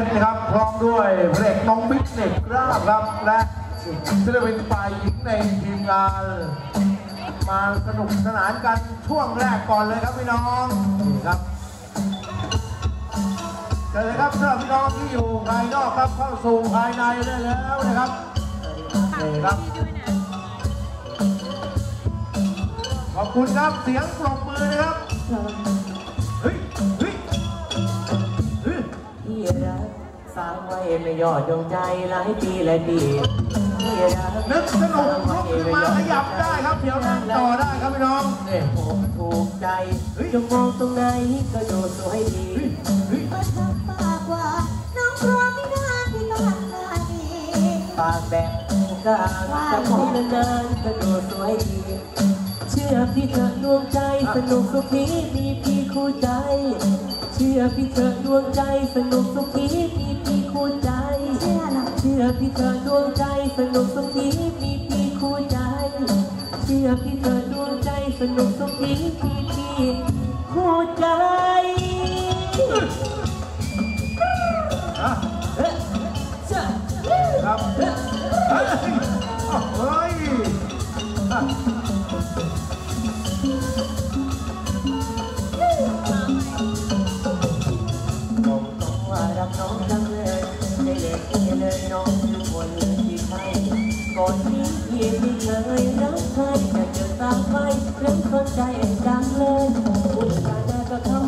ชรนะครับ พร้อมด้วยพระเอกน้องบิ๊กเน็กราบครับและศิลปินฝ่ายหญิงในทีมงาน มาสนุกสนานกันช่วงแรกก่อนเลยครับพี่น้องครับเชิญเลยครับสำหรับพี่น้องที่อยู่ภายนอกครับเข้าสู่ภายในได้แล้วนะครับนี่ครับขอบคุณครับเสียงปรบมือนะครับ กสาวไว้ไม่ยอดดวงใจหลายปีและดีที่รัก นึกสนุกลุกขึ้นมาขยับได้ครับ เดี๋ยวนั่งต่อได้ครับพี่น้องนี่ผมถูกใจจะมองตรงไหนก็ดูสวยดีเฮ้ยก็ทำปากว่าน้องกลัวไม่ได้ที่ต้องทำงานนี้ปากแบบกลางจะมองนานๆก็ดูสวยดี เชื่อพี่เถอะดวงใจสนุกสุขีมีพี่คู่ใจ เชื่อพี่เถอดวงใจสนุกสุขีมีพี่คู่ใจ เชื่อเชื่อพี่เธอดวงใจสนุกสุขีมีพี่คู่ใจ เชื่อพี่เธอดวงใจสนุกสุขีมีพี่คู่ใจอะเอ๊ะจ้ะครับเฮ้ย ที่ไม่เคยรักใครแต่เจอตามไปเริ่มสนใจดังเลยพูดจารก็เข้า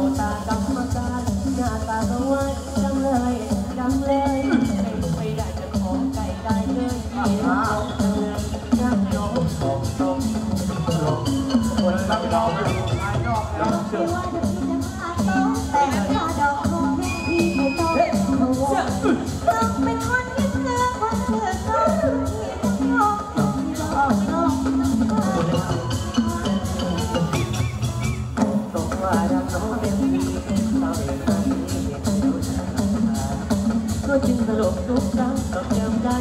กทุกครั้งต้องจำได้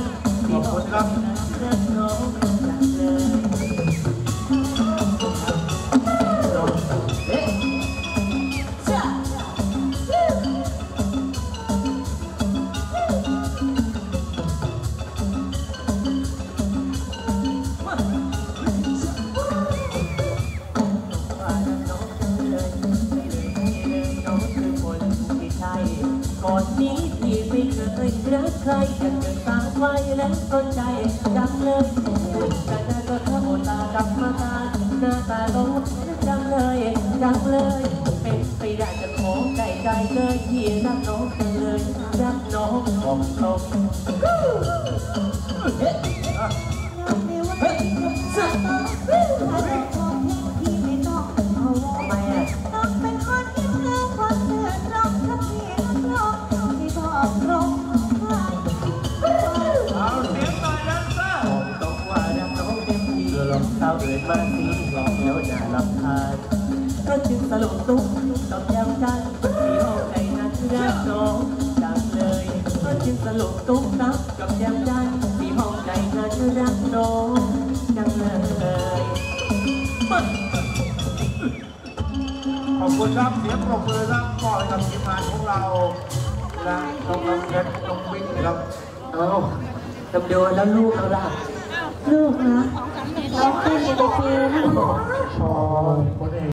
ที่บอกรักน้องจังเลย รักใครแต่เกิดตาไว้แล้วสนใจจังเลยแต่ได้ก็ทำตากลับมาตาหน้าตาโตจังเลยจังเลยเป็นไปได้จะขอใจใจเลยที่รักน้องจังเลยรักน้องของตรง เศร้าเอ่ยมาสีหลอกแล้วน่าลำคาญก็จึงสลบตุ้มต้องยังกันที่ห้องในนั้นรักน้องจังเลย ก็จึงสลบตุ้มตับกับยังกันที่ห้องในนั้นรักน้องจังเลยขอบคุณครับเสียงปรบมือครับมอบให้กับทีมงานของเราและน้องน้ำเพชรน้องบิ๊กนะครับ เอาจำเดียวแล้วลูกเราล่ะลูกนะ はあこれ。